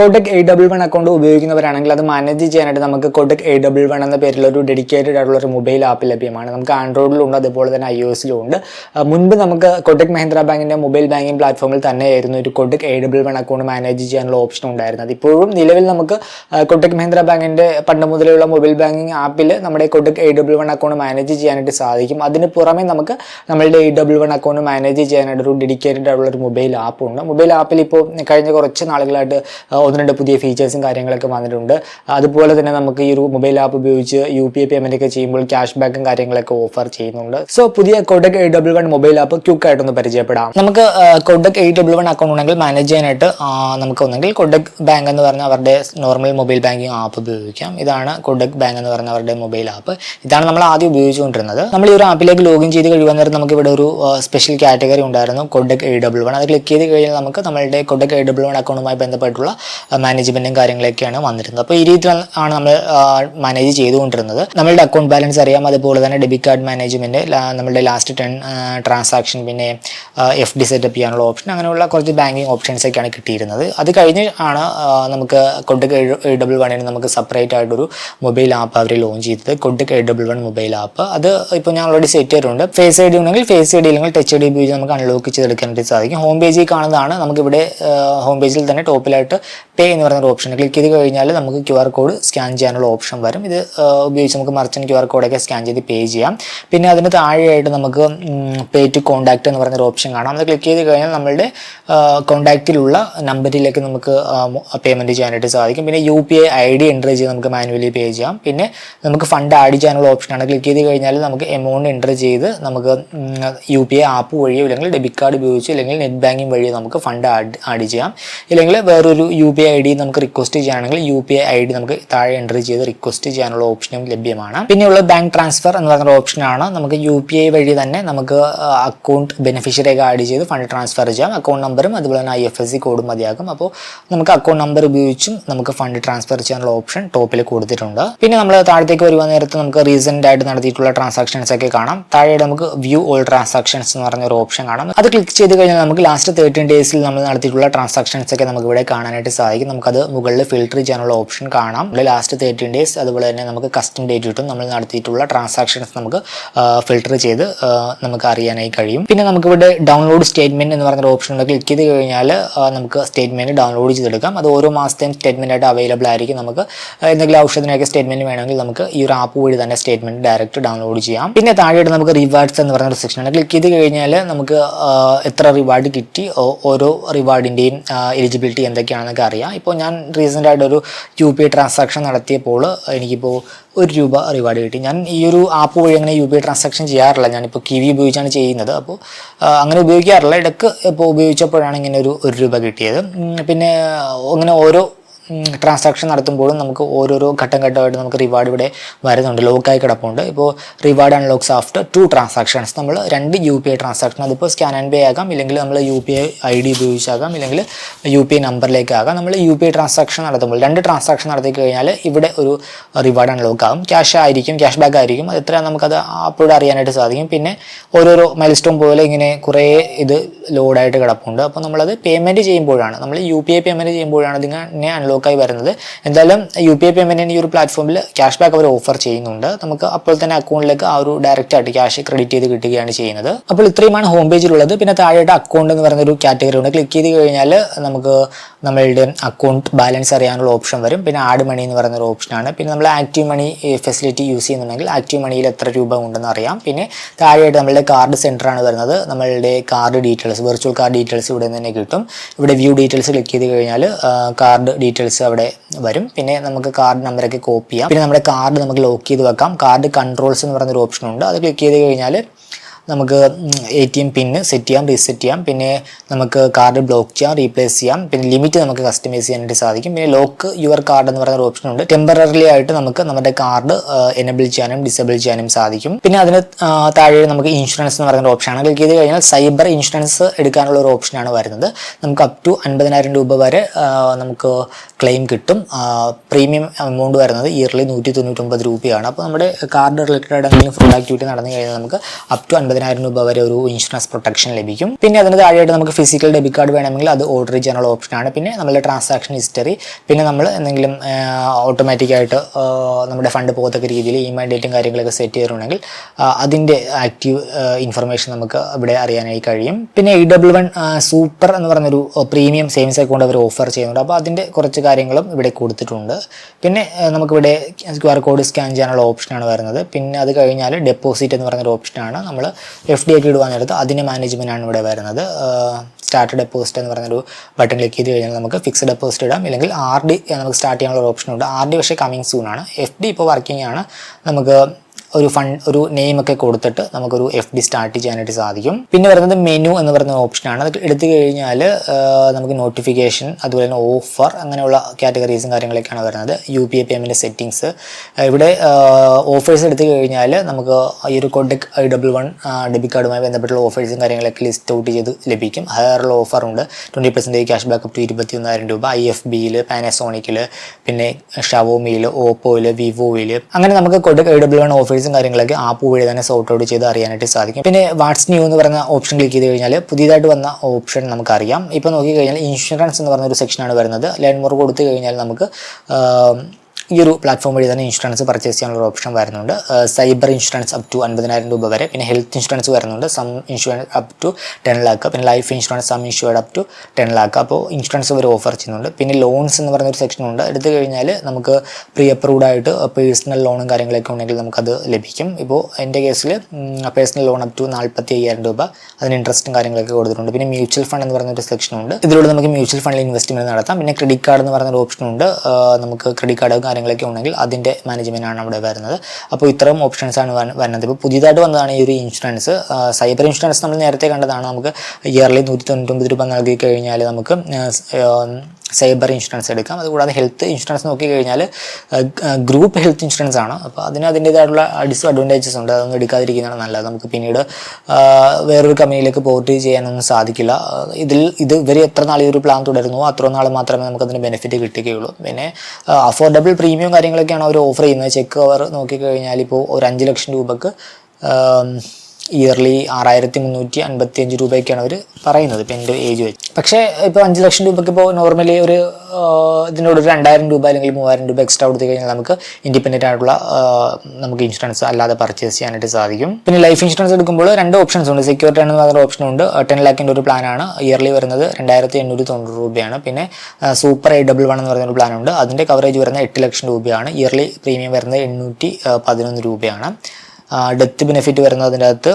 Kotak eight double one account ഉപയോഗിക്കുന്നവരാണെങ്കിൽ അത് manage ചെയ്യാനായിട്ട് നമുക്ക് കോട്ടക് എ ഡബിൾ വൺ എന്ന പേരിൽ ഒരു ഡെഡിക്കേറ്റഡ് ആയിട്ടുള്ള ഒരു മൊബൈൽ ആപ്പ് ലഭ്യമാണ്. നമുക്ക് ആൻഡ്രോയിഡിലുണ്ട് അതുപോലെ തന്നെ ഐ ഒ എസിലും ഉണ്ട് മുൻപ് നമുക്ക് കോട്ടക് മഹീന്ദ്ര ബാങ്കിന്റെ മൊബൈൽ ബാങ്കിങ് പ്ലാറ്റ്ഫോമിൽ തന്നെയായിരുന്നു ഒരു Kotak eight double one account manage ചെയ്യാനുള്ള ഓപ്ഷൻ ഉണ്ടായിരുന്നത്. ഇപ്പോഴും നിലവിൽ നമുക്ക് കോട്ടക് മഹീന്ദ്ര ബാങ്കിന്റെ പണ്ട് മുതലുള്ള മൊബൈൽ ബാങ്കിങ് ആപ്പിൽ നമ്മുടെ Kotak eight double one account manage ചെയ്യാനായിട്ട് സാധിക്കും. അതിന് പുറമെ നമുക്ക് നമ്മളുടെ eight double one account manage ചെയ്യാനായിട്ട് ഒരു ഡെഡിക്കേറ്റഡ് ആയിട്ടുള്ള ഒരു മൊബൈൽ ആപ്പ് ഉണ്ട്. മൊബൈൽ ആപ്പിൽ ഇപ്പോൾ കഴിഞ്ഞ കുറച്ച് നാളുകളായിട്ട് ഒന്ന് രണ്ട് പുതിയ ഫീച്ചേഴ്സും കാര്യങ്ങളൊക്കെ വന്നിട്ടുണ്ട്. അതുപോലെ തന്നെ നമുക്ക് ഈ ഒരു മൊബൈൽ ആപ്പ് ഉപയോഗിച്ച് യു പി ഐ പേയ്മെന്റ് ഒക്കെ ചെയ്യുമ്പോൾ ക്യാഷ് ബാക്കും കാര്യങ്ങളൊക്കെ ഓഫർ ചെയ്യുന്നുണ്ട്. സോ പുതിയ Kotak eight double one mobile app quick ആയിട്ടൊന്ന് പരിചയപ്പെടാം. നമുക്ക് Kotak eight double one account ഉണ്ടെങ്കിൽ മാനേജ് ചെയ്യാനായിട്ട് നമുക്ക് ഒന്നെങ്കിൽ കൊഡക് ബാങ്ക് എന്ന് പറഞ്ഞ അവരുടെ നോർമൽ മൊബൈൽ ബാങ്കിങ് ആപ്പ് ഉപയോഗിക്കാം. ഇതാണ് കൊഡക് ബാങ്ക് എന്ന് പറഞ്ഞ അവരുടെ മൊബൈൽ ആപ്പ് ഇതാണ് നമ്മൾ ആദ്യം ഉപയോഗിച്ചുകൊണ്ടിരുന്നത്. നമ്മൾ ഈ ഒരു ആപ്പിലേക്ക് ലോഗിൻ ചെയ്ത് കഴിയുമ്പോൾ നേരം നമുക്ക് ഇവിടെ ഒരു സ്പെഷ്യൽ കാറ്റഗറി ഉണ്ടായിരുന്നു കൊഡക് എയ്റ്റ് ഡബിൾ വൺ അത് ക്ലിക്ക് ചെയ്ത് കഴിഞ്ഞാൽ നമുക്ക് നമ്മളുടെ കൊഡക് എയ്റ്റ് ഡബിൾ വൺ അക്കൗണ്ടുമായി ബന്ധപ്പെട്ടുള്ള മാനേജ്മെന്റും കാര്യങ്ങളൊക്കെയാണ് വന്നിരുന്നത്. അപ്പോൾ ഈ രീതിയിൽ ആണ് നമ്മൾ മാനേജ് ചെയ്തുകൊണ്ടിരുന്നത്. നമ്മളുടെ അക്കൗണ്ട് ബാലൻസ് അറിയാം. അതുപോലെ തന്നെ ഡെബിറ്റ് കാർഡ് മാനേജ്മെന്റ് നമ്മുടെ ലാസ്റ്റ് ടെൻ ട്രാൻസാക്ഷൻ പിന്നെ എഫ് ഡി സെറ്റപ്പ് ചെയ്യാനുള്ള ഓപ്ഷൻ അങ്ങനെയുള്ള കുറച്ച് ബാങ്കിങ് ഓപ്ഷൻസ് ഒക്കെയാണ് കിട്ടിയിരുന്നത്. അത് കഴിഞ്ഞ് ആണ് നമുക്ക് കൊണ്ട് എ ഡബിൾ വണ്ണിന് നമുക്ക് സെപ്പറേറ്റ് ആയിട്ടൊരു മൊബൈൽ ആപ്പ് അവർ ലോഞ്ച് ചെയ്തത്. കൊണ്ട് eight double one mobile app അത് ഇപ്പോൾ ഞാൻ ഓൾറെഡി സെറ്റ് ചെയ്തിട്ടുണ്ട്. ഫേസ് ഐ ഡി ഉണ്ടെങ്കിൽ ഫേസ് ഐ ഡി അല്ലെങ്കിൽ ടച്ച് ഐ ഡി ഉപയോഗിച്ച് നമുക്ക് അൺലോക്ക് ചെയ്തെടുക്കാനായിട്ട് സാധിക്കും. ഹോം പേജിൽ കാണുന്നതാണ്. നമുക്കിവിടെ ഹോം പേജിൽ തന്നെ ടോപ്പിലായിട്ട് പേ എന്ന് പറയുന്ന ഒരു ഓപ്ഷൻ ക്ലിക്ക് ചെയ്ത് കഴിഞ്ഞാൽ നമുക്ക് ക്യു ആർ കോഡ് സ്കാൻ ചെയ്യാനുള്ള ഓപ്ഷൻ വരും. ഇത് ഉപയോഗിച്ച് നമുക്ക് മർച്ചന്റ് ക്യു ആർ കോഡൊക്കെ സ്കാൻ ചെയ്ത് പേ ചെയ്യാം. പിന്നെ അതിന് താഴെയായിട്ട് നമുക്ക് പേ ടു കോൺടാക്ട് എന്ന് പറയുന്ന ഒരു ഓപ്ഷൻ കാണാം. അത് ക്ലിക്ക് ചെയ്ത് കഴിഞ്ഞാൽ നമ്മളുടെ കോൺടാക്റ്റിലുള്ള നമ്പറിലേക്ക് നമുക്ക് പേയ്മെന്റ് ചെയ്യാനായിട്ട് സാധിക്കും. പിന്നെ U P I I D enter ചെയ്ത് നമുക്ക് മാനുവലി പേ ചെയ്യാം. പിന്നെ നമുക്ക് ഫണ്ട് ആഡ് ചെയ്യാനുള്ള ഓപ്ഷനാണ് ക്ലിക്ക് ചെയ്ത് കഴിഞ്ഞാൽ നമുക്ക് എമൗണ്ട് എന്റർ ചെയ്ത് നമുക്ക് യു പി ഐ ആപ്പ് വഴിയോ അല്ലെങ്കിൽ ഡെബിറ്റ് കാർഡ് ഉപയോഗിച്ച് അല്ലെങ്കിൽ നെറ്റ് ബാങ്കിങ് വഴിയോ നമുക്ക് ഫണ്ട് ആഡ് ആഡ് ചെയ്യാം. ഇല്ലെങ്കിൽ വേറൊരു U P I I D നമുക്ക് റിക്വസ്റ്റ് ചെയ്യുകയാണെങ്കിൽ U P I I D നമുക്ക് താഴെ എന്റർ ചെയ്ത് റിക്വസ്റ്റ് ചെയ്യാനുള്ള ഓപ്ഷനും ലഭ്യമാണ്. പിന്നെയുള്ള ബാങ്ക് ട്രാൻസ്ഫർ എന്ന് പറഞ്ഞൊരു ഓപ്ഷനാണ് നമുക്ക് യു പി ഐ വഴി തന്നെ നമുക്ക് അക്കൗണ്ട് ബെനിഫിഷ്യറിയൊക്കെ ആഡ് ചെയ്ത് ഫണ്ട് ട്രാൻസ്ഫർ ചെയ്യാം. അക്കൗണ്ട് നമ്പറും അതുപോലെ തന്നെ ഐ എഫ് എസ് സി കോഡും മതിയാകും. അപ്പോൾ നമുക്ക് അക്കൗണ്ട് നമ്പർ ഉപയോഗിച്ചും നമുക്ക് ഫണ്ട് ട്രാൻസ്ഫർ ചെയ്യാനുള്ള ഓപ്ഷൻ ടോപ്പിൽ കൊടുത്തിട്ടുണ്ട്. പിന്നെ നമ്മൾ താഴത്തേക്ക് വരുവാൻ നേരത്ത് നമുക്ക് റീസെന്റ് ആയിട്ട് നടത്തിയിട്ടുള്ള ട്രാൻസാക്ഷൻസ് ഒക്കെ കാണാം. താഴെ നമുക്ക് വ്യൂ ഓൾ ട്രാൻസാക്ഷൻസ് എന്ന് പറഞ്ഞ ഒരു ഓപ്ഷൻ കാണാം. അത് ക്ലിക്ക് ചെയ്ത് കഴിഞ്ഞാൽ നമുക്ക് ലാസ്റ്റ് തേർട്ടീൻ ഡേയ്സിൽ നമ്മൾ നടത്തിയിട്ടുള്ള ട്രാൻസാക്ഷൻസ് ഒക്കെ നമുക്ക് ഇവിടെ കാണാനായിട്ട് സാധിക്കും നമുക്കത് മുകളിൽ ഫിൽട്ടർ ചെയ്യാനുള്ള ഓപ്ഷൻ കാണാം. ലാസ്റ്റ് തേർട്ടീൻ ഡേയ്സ് അതുപോലെ തന്നെ നമുക്ക് കസ്റ്റം ഡേറ്റ് കിട്ടും. നമ്മൾ നടത്തിയിട്ടുള്ള ട്രാൻസാക്ഷൻസ് നമുക്ക് ഫിൽട്ടർ ചെയ്ത് നമുക്ക് അറിയാനായി കഴിയും. പിന്നെ നമുക്കിവിടെ ഡൗൺലോഡ് സ്റ്റേറ്റ്മെന്റ് എന്ന് പറഞ്ഞ ഉണ്ട്. ക്ലിക്ക് ചെയ്ത് കഴിഞ്ഞാൽ നമുക്ക് സ്റ്റേറ്റ്മെന്റ് ഡൗൺലോഡ് ചെയ്തെടുക്കാം. അത് ഓരോ മാസത്തെയും സ്റ്റേറ്റ്മെന്റ് ആയിട്ട് അവൈലബിൾ ആയിരിക്കും നമുക്ക്. എന്തെങ്കിലും ഔഷധത്തിനൊക്കെ സ്റ്റേറ്റ്മെന്റ് വേണമെങ്കിൽ നമുക്ക് ഈ ഒരു ആപ്പ് വഴി തന്നെ സ്റ്റേറ്റ്മെന്റ് ഡയറക്റ്റ് ഡൗൺലോഡ് ചെയ്യാം. പിന്നെ താഴെയായിട്ട് നമുക്ക് റിവാർഡ്സ് എന്ന് പറയുന്ന ഒരു സെക്ഷൻ ഉണ്ട്. ക്ലിക്ക് ചെയ്ത് കഴിഞ്ഞാൽ നമുക്ക് എത്ര റിവാർഡ് കിട്ടി ഓരോ റിവാർഡിന്റെയും എലിജിബിലിറ്റി എന്തൊക്കെയാണെന്നൊക്കെ അറിയാം. ഇപ്പോൾ ഞാൻ റീസെന്റ് ആയിട്ട് ഒരു യു പി ഐ ട്രാൻസാക്ഷൻ നടത്തിയപ്പോൾ എനിക്കിപ്പോൾ ഒരു രൂപ റിവാർഡ് കിട്ടി. ഞാൻ ഈ ഒരു ആപ്പ് വഴി അങ്ങനെ യു പി ഐ ട്രാൻസാക്ഷൻ ചെയ്യാറില്ല. ഞാനിപ്പോൾ കിവി ഉപയോഗിച്ചാണ് ചെയ്യുന്നത്. അപ്പോൾ അങ്ങനെ ഉപയോഗിക്കാറില്ല. ഇടയ്ക്ക് ഇപ്പോൾ ഉപയോഗിച്ചപ്പോഴാണ് ഇങ്ങനെ ഒരു ഒരു രൂപ കിട്ടിയത്. പിന്നെ അങ്ങനെ ഓരോ ട്രാൻസാക്ഷൻ നടത്തുമ്പോഴും നമുക്ക് ഓരോരോ ഘട്ടം ഘട്ടമായിട്ട് നമുക്ക് റിവാർഡ് ഇവിടെ വരുന്നുണ്ട്. ലോക്കായി കിടപ്പുണ്ട്. ഇപ്പോൾ reward unlocks after two transactions നമ്മൾ രണ്ട് യു പി ഐ ട്രാൻസാക്ഷൻ അതിപ്പോൾ സ്കാൻ ആൻഡ് പേ ആകാം ഇല്ലെങ്കിൽ നമ്മൾ U P I I D ഉപയോഗിച്ചാകാം ഇല്ലെങ്കിൽ യു പി ഐ നമ്പറിലേക്ക് ആകാം നമ്മൾ യു പി ഐ ട്രാൻസാക്ഷൻ നടത്തുമ്പോൾ രണ്ട് ട്രാൻസാക്ഷൻ നടത്തി കഴിഞ്ഞാൽ ഇവിടെ ഒരു റിവാർഡ് അൺലോക്ക് ആകും. ക്യാഷ് ആയിരിക്കും ക്യാഷ് ബാക്ക് ആയിരിക്കും. അത് എത്ര നമുക്കത് അപ്പോഴും അറിയാനായിട്ട് സാധിക്കും. പിന്നെ ഓരോരോ മൈൽ സ്റ്റോൺ പോലെ ഇങ്ങനെ കുറേ ഇത് ലോഡായിട്ട് കിടപ്പുണ്ട്. അപ്പോൾ നമ്മളത് പേയ്മെന്റ് ചെയ്യുമ്പോഴാണ്. നമ്മൾ യു പി ഐ പേയ്മെന്റ് ചെയ്യുമ്പോഴാണ് ഇതിങ്ങനെ അൺലോക്കായി വരുന്നത്. എന്തായാലും യു പി ഐ പേയ്മെന്റിന് ഈ ഒരു പ്ലാറ്റ്ഫോമിൽ ക്യാഷ് ബാക്ക് അവർ ഓഫർ ചെയ്യുന്നുണ്ട്. നമുക്ക് അപ്പോൾ തന്നെ അക്കൗണ്ടിലേക്ക് ആ ഒരു ഡയറക്റ്റ് ആയിട്ട് ക്യാഷ് ക്രെഡിറ്റ് ചെയ്ത് കിട്ടുകയാണ് ചെയ്യുന്നത്. അപ്പോൾ ഇത്രയുമാണ് ഹോം പേജിലുള്ളത് പിന്നെ താഴെയായിട്ട് അക്കൗണ്ട് എന്ന് പറയുന്ന ഒരു കാറ്റഗറി ഉണ്ട്. ക്ലിക്ക് ചെയ്ത് കഴിഞ്ഞാൽ നമുക്ക് നമ്മളുടെ അക്കൗണ്ട് ബാലൻസ് അറിയാനുള്ള ഓപ്ഷൻ വരും. പിന്നെ ആഡ് മണി എന്ന് പറയുന്ന ഒരു ഓപ്ഷനാണ് പിന്നെ നമ്മൾ ആക്റ്റീവ് മണി ഫെസിലിറ്റി യൂസ് ചെയ്യുന്നുണ്ടെങ്കിൽ ആക്റ്റീവ് മണിയിൽ എത്ര രൂപ ഉണ്ടെന്ന് അറിയാം. പിന്നെ താഴെയായിട്ട് നമ്മളുടെ കാർഡ് സെന്റർ ആണ് വരുന്നത്. നമ്മളുടെ card details virtual card details ഇവിടെ നിന്ന് തന്നെ കിട്ടും. ഇവിടെ വ്യൂ ഡീറ്റെയിൽസ് ക്ലിക്ക് ചെയ്ത് കഴിഞ്ഞാൽ കാർഡ് ഡീറ്റെയിൽസ് അവിടെ വരും. പിന്നെ നമുക്ക് കാർഡ് നമ്പറൊക്കെ കോപ്പി ചെയ്യാം. പിന്നെ നമ്മുടെ കാർഡ് നമുക്ക് ലോക്ക് ചെയ്ത് വെക്കാം. കാർഡ് കൺട്രോൾസ് എന്ന് പറഞ്ഞൊരു ഓപ്ഷൻ ഉണ്ട്. അത് ക്ലിക്ക് ചെയ്ത് കഴിഞ്ഞാൽ നമുക്ക് A T M pin set ചെയ്യാം റീസെറ്റ് ചെയ്യാം. പിന്നെ നമുക്ക് കാർഡ് ബ്ലോക്ക് ചെയ്യാം റീപ്ലേസ് ചെയ്യാം. പിന്നെ ലിമിറ്റ് നമുക്ക് കസ്റ്റമൈസ് ചെയ്യാനായിട്ട് സാധിക്കും. പിന്നെ ലോക്ക് യുവർ കാർഡ് എന്ന് പറയുന്ന ഒരു ഓപ്ഷൻ ഉണ്ട്. ടെമ്പററിലി ആയിട്ട് നമുക്ക് നമ്മുടെ കാർഡ് എനബിൾ ചെയ്യാനും ഡിസേബിൾ ചെയ്യാനും സാധിക്കും. പിന്നെ അതിന് താഴെ നമുക്ക് ഇൻഷുറൻസ് എന്ന് പറയുന്ന ആണ്. ക്ലിക്ക് ചെയ്ത് കഴിഞ്ഞാൽ സൈബർ ഇൻഷുറൻസ് എടുക്കാനുള്ള ഒരു ഓപ്ഷനാണ് വരുന്നത്. നമുക്ക് അപ് ടു അൻപതിനായിരം രൂപ വരെ നമുക്ക് ക്ലെയിം കിട്ടും. പ്രീമിയം എമൗണ്ട് വരുന്നത് ഇയർലി നൂറ്റി തൊണ്ണൂറ്റൊമ്പത് രൂപയാണ്. അപ്പോൾ നമ്മുടെ കാർഡ് റിലേറ്റഡ് എന്തെങ്കിലും ഫ്രോഡ് ആക്ടിവിറ്റി നടന്നു കഴിഞ്ഞാൽ നമുക്ക് അപ് ടു അൻപതിനായിരം രൂപ വരെ ഒരു ഇൻഷുറൻസ് പ്രൊട്ടക്ഷൻ ലഭിക്കും. പിന്നെ അതിന് താഴെയായിട്ട് നമുക്ക് ഫിസിക്കൽ ഡെബിറ്റ് കാർഡ് വേണമെങ്കിൽ അത് ഓർഡർ ജനറൽ ഓപ്ഷനാണ് പിന്നെ നമ്മുടെ ട്രാൻസാക്ഷൻ ഹിസ്റ്ററി പിന്നെ നമ്മൾ എന്തെങ്കിലും ഓട്ടോമാറ്റിക്കായിട്ട് നമ്മുടെ ഫണ്ട് പോകത്തക്ക രീതിയിൽ ഇ മെയിൽ ഡേറ്റും കാര്യങ്ങളൊക്കെ സെറ്റ് ചെയ്തിട്ടുണ്ടെങ്കിൽ അതിന്റെ ആക്റ്റീവ് ഇൻഫർമേഷൻ നമുക്ക് ഇവിടെ അറിയാനായി കഴിയും. പിന്നെ ഇ ഡബിൾ വൺ സൂപ്പർ എന്ന് പറഞ്ഞൊരു പ്രീമിയം സേവിങ്സ് അക്കൗണ്ട് അവർ ഓഫർ ചെയ്യുന്നുണ്ട്. അപ്പോൾ അതിന്റെ കുറച്ച് കാര്യങ്ങളും ഇവിടെ കൊടുത്തിട്ടുണ്ട്. പിന്നെ നമുക്കിവിടെ ക്യു ആർ കോഡ് സ്കാൻ ചെയ്യാനുള്ള ഓപ്ഷനാണ് വരുന്നത്. പിന്നെ അത് കഴിഞ്ഞാൽ ഡെപ്പോസിറ്റ് എന്ന് പറഞ്ഞൊരു ഓപ്ഷനാണ് നമ്മൾ എഫ് ഡി ആയിട്ട് ഇടുവാൻ നേരത്ത് അതിന്റെ മാനേജ്മെന്റാണ് ഇവിടെ വരുന്നത്. സ്റ്റാർട്ട് ഡെപ്പോസിറ്റ് എന്ന് പറഞ്ഞൊരു ബട്ടൺ ക്ലിക്ക് ചെയ്ത് കഴിഞ്ഞാൽ നമുക്ക് ഫിക്സ്ഡ് ഡെപ്പോസിറ്റ് ഇടാം. ഇല്ലെങ്കിൽ ആർ ഡി നമുക്ക് സ്റ്റാർട്ട് ചെയ്യാനുള്ള ഓപ്ഷൻ ഉണ്ട്. ആർ ഡി പക്ഷേ കമ്മിങ് സൂൺ ആണ്. എഫ് ഡി ഇപ്പോൾ വർക്കിംഗ് ആണ്. നമുക്ക് ഒരു ഫണ്ട് ഒരു നെയിം ഒക്കെ കൊടുത്തിട്ട് നമുക്കൊരു എഫ് ഡി സ്റ്റാർട്ട് ചെയ്യാനായിട്ട് സാധിക്കും. പിന്നെ വരുന്നത് മെനു എന്ന് പറയുന്ന ഓപ്ഷനാണ് അത് എടുത്തു കഴിഞ്ഞാൽ നമുക്ക് നോട്ടിഫിക്കേഷൻ അതുപോലെ തന്നെ ഓഫർ അങ്ങനെയുള്ള കാറ്റഗറീസും കാര്യങ്ങളൊക്കെയാണ് വരുന്നത്. U P I payment settings ഇവിടെ ഓഫേഴ്സ് എടുത്തു കഴിഞ്ഞാൽ നമുക്ക് ഈ ഒരു കൊഡക് ഡബിൾ വൺ ഡെബിറ്റ് കാർഡുമായി ബന്ധപ്പെട്ടുള്ള ഓഫേഴ്സും കാര്യങ്ങളൊക്കെ ലിസ്റ്റ് ഔട്ട് ചെയ്ത് ലഭിക്കും. ഹയറുള്ള ഓഫർ ഉണ്ട്. Twenty percentage cash back up to ഇരുപത്തി ഒന്നായിരം രൂപ ഐ എഫ് ബിയിൽ പാനസോണിക്കിൽ പിന്നെ ഷവോമിയിൽ ഓപ്പോയിൽ വിവോയിൽ അങ്ങനെ നമുക്ക് കൊഡക് ഡബിൾ വൺ ഓഫേഴ്സും കാര്യങ്ങളൊക്കെ ആപ്പ് വഴി തന്നെ സോർട്ട് ഔട്ട് ചെയ്ത് അറിയാനായിട്ട് സാധിക്കും. പിന്നെ വാട്സ് ന്യൂ എന്ന് പറഞ്ഞ ഓപ്ഷൻ ക്ലിക്ക് ചെയ്ത് കഴിഞ്ഞാൽ പുതിയതായിട്ട് വന്ന ഓപ്ഷൻ നമുക്കറിയാം. ഇപ്പോൾ നോക്കിക്കഴിഞ്ഞാൽ ഇൻഷുറൻസ് എന്ന് പറഞ്ഞൊരു സെക്ഷനാണ് വരുന്നത്. ലേൺ മോർ കൊടുത്തു കഴിഞ്ഞാൽ നമുക്ക് ഈ ഒരു പ്ലാറ്റ്ഫോം വഴി തന്നെ ഇൻഷുറൻസ് പർച്ചേസ് ചെയ്യാനുള്ള ഓപ്ഷൻ വരുന്നുണ്ട്. സൈബർ ഇൻഷുറൻസ് അപ് ടു അൻപതിനായിരം രൂപ വരെ. പിന്നെ ഹെൽത്ത് ഇൻഷുറൻസ് വരുന്നുണ്ട്. Sum insurance up to ten lakh പിന്നെ life insurance sum insured up to ten lakh അപ്പോൾ ഇൻഷുറൻസ് വരെ ഓഫർ ചെയ്യുന്നുണ്ട്. പിന്നെ ലോൺസ് എന്ന് പറയുന്ന ഒരു സെക്ഷൻ ഉണ്ട്. എടുത്തു കഴിഞ്ഞാൽ നമുക്ക് പ്രീ അപ്രൂവ്ഡ് ആയിട്ട് പേഴ്സണൽ ലോണും കാര്യങ്ങളൊക്കെ ഉണ്ടെങ്കിൽ നമുക്കത് ലഭിക്കും. ഇപ്പോൾ എന്റെ കേസിൽ പേഴ്സണൽ ലോൺ അപ് ടു നാൽപ്പത്തി അയ്യായിരം രൂപ. അതിന് ഇൻട്രസ്റ്റും കാര്യങ്ങളൊക്കെ കൊടുത്തിട്ടുണ്ട്. പിന്നെ മ്യൂച്വൽ ഫണ്ട് എന്ന് പറയുന്ന ഒരു സെക്ഷൻ ഉണ്ട്. ഇതിലൂടെ നമുക്ക് മ്യൂച്വൽ ഫണ്ടിൽ ഇൻവെസ്റ്റ്മെന്റ് നടത്താം. പിന്നെ ക്രെഡിറ്റ് കാർഡ് എന്ന് പറയുന്ന ഒരു ഓപ്ഷൻ ഉണ്ട്. നമുക്ക് ക്രെഡിറ്റ് കാർഡ് കാര്യങ്ങളൊക്കെ ഉണ്ടെങ്കിൽ അതിന്റെ ആണ് അവിടെ വരുന്നത്. അപ്പോൾ ഇത്തരം ആണ് വരുന്നത്. ഇപ്പോൾ പുതിയതായിട്ട് വന്നതാണ് ഈ ഒരു ഇൻഷുറൻസ് സൈബർ ഇൻഷുറൻസ് നമ്മൾ നേരത്തെ കണ്ടതാണ്. നമുക്ക് ഇയർലി നൂറ്റി തൊണ്ണൂറ്റൊമ്പത് രൂപ നൽകി കഴിഞ്ഞാൽ നമുക്ക് സൈബർ ഇൻഷുറൻസ് എടുക്കാം. അതുകൂടാതെ ഹെൽത്ത് ഇൻഷുറൻസ് നോക്കി കഴിഞ്ഞാൽ ഗ്രൂപ്പ് ഹെൽത്ത് ഇൻഷുറൻസ് ആണ്. അപ്പോൾ അതിന് അതിന്റേതായിട്ടുള്ള ഡിസ്അഡ്വാന്റേജസ് ഉണ്ട്. അതൊന്നും എടുക്കാതിരിക്കുന്നതാണ് നല്ലത്. നമുക്ക് പിന്നീട് വേറൊരു കമ്പനിയിലേക്ക് പോർട്ട് ചെയ്യാനൊന്നും സാധിക്കില്ല. ഇതിൽ ഇത് ഇവർ എത്ര നാൾ ഈ ഒരു പ്ലാൻ തുടരുന്നു അത്ര നാൾ മാത്രമേ നമുക്ക് അതിന് ബെനിഫിറ്റ് കിട്ടുകയുള്ളൂ. പിന്നെ അഫോർഡബിൾ പ്രീമിയം കാര്യങ്ങളൊക്കെയാണ് അവർ ഓഫർ ചെയ്യുന്നത്. ചെക്ക് കവർ നോക്കിക്കഴിഞ്ഞാൽ ഇപ്പോൾ ഒരു അഞ്ച് ലക്ഷം രൂപക്ക് ഇയർലി ആറായിരത്തി മുന്നൂറ്റി അൻപത്തി അഞ്ച് രൂപയൊക്കെയാണ് അവർ പറയുന്നത് ഇപ്പം എന്റെ ഏജ് വെച്ച്. പക്ഷേ ഇപ്പോൾ അഞ്ച് ലക്ഷം രൂപയ്ക്ക് ഇപ്പോൾ നോർമലി ഒരു ഇതിനോട് ഒരു രണ്ടായിരം രൂപ അല്ലെങ്കിൽ മൂവായിരം രൂപ എക്സ്ട്രാ കൊടുത്തു കഴിഞ്ഞാൽ നമുക്ക് ഇൻഡിപെൻഡന്റ് ആയിട്ടുള്ള നമുക്ക് ഇൻഷുറൻസ് അല്ലാതെ പർച്ചേസ് ചെയ്യാനായിട്ട് സാധിക്കും. പിന്നെ ലൈഫ് ഇൻഷുറൻസ് എടുക്കുമ്പോൾ രണ്ട് ഓപ്ഷൻസ് ഉണ്ട്. സെക്യൂരിറ്റി എന്ന് പറയുന്ന ഓപ്ഷൻ ഉണ്ട്. ടെൻ ലാക്കിന്റെ ഒരു പ്ലാനാണ് ഇയർലി വരുന്നത് രണ്ടായിരത്തി എണ്ണൂറ്റി തൊണ്ണൂറ് രൂപയാണ്. പിന്നെ സൂപ്പർ എ ഡബിൾ വൺ എന്ന് പറയുന്ന ഒരു പ്ലാൻ ഉണ്ട്. അതിന്റെ കവറേജ് വരുന്നത് എട്ട് ലക്ഷം രൂപയാണ്. ഇയർലി പ്രീമിയം വരുന്നത് എണ്ണൂറ്റി പതിനൊന്ന് രൂപയാണ്. ഡെത്ത് ബെനിഫിറ്റ് വരുന്നതിന്റെ അകത്ത്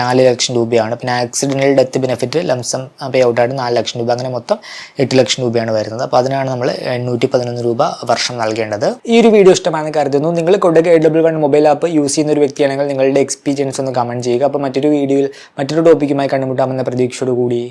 നാല് ലക്ഷം രൂപയാണ്. പിന്നെ accidental death benefit lump sum pay ഔട്ടായിട്ട് നാല് ലക്ഷം രൂപ. അങ്ങനെ മൊത്തം എട്ട് ലക്ഷം രൂപയാണ് വരുന്നത്. അപ്പോൾ അതിനാണ് നമ്മൾ എണ്ണൂറ്റി പതിനൊന്ന് രൂപ വർഷം നൽകേണ്ടത്. ഈ ഒരു വീഡിയോ ഇഷ്ടമാണെന്ന് കരുതുന്നു. നിങ്ങൾ കൊടുക്കുക A W one mobile app use ചെയ്യുന്ന ഒരു വ്യക്തിയാണെങ്കിൽ നിങ്ങളുടെ എക്സ്പീരിയൻസ് ഒന്ന് കമന്റ് ചെയ്യുക. അപ്പോൾ മറ്റൊരു വീഡിയോയിൽ മറ്റൊരു ടോപ്പിക്കുമായി കണ്ടുമുട്ടാമെന്ന പ്രതീക്ഷയോട് കൂടി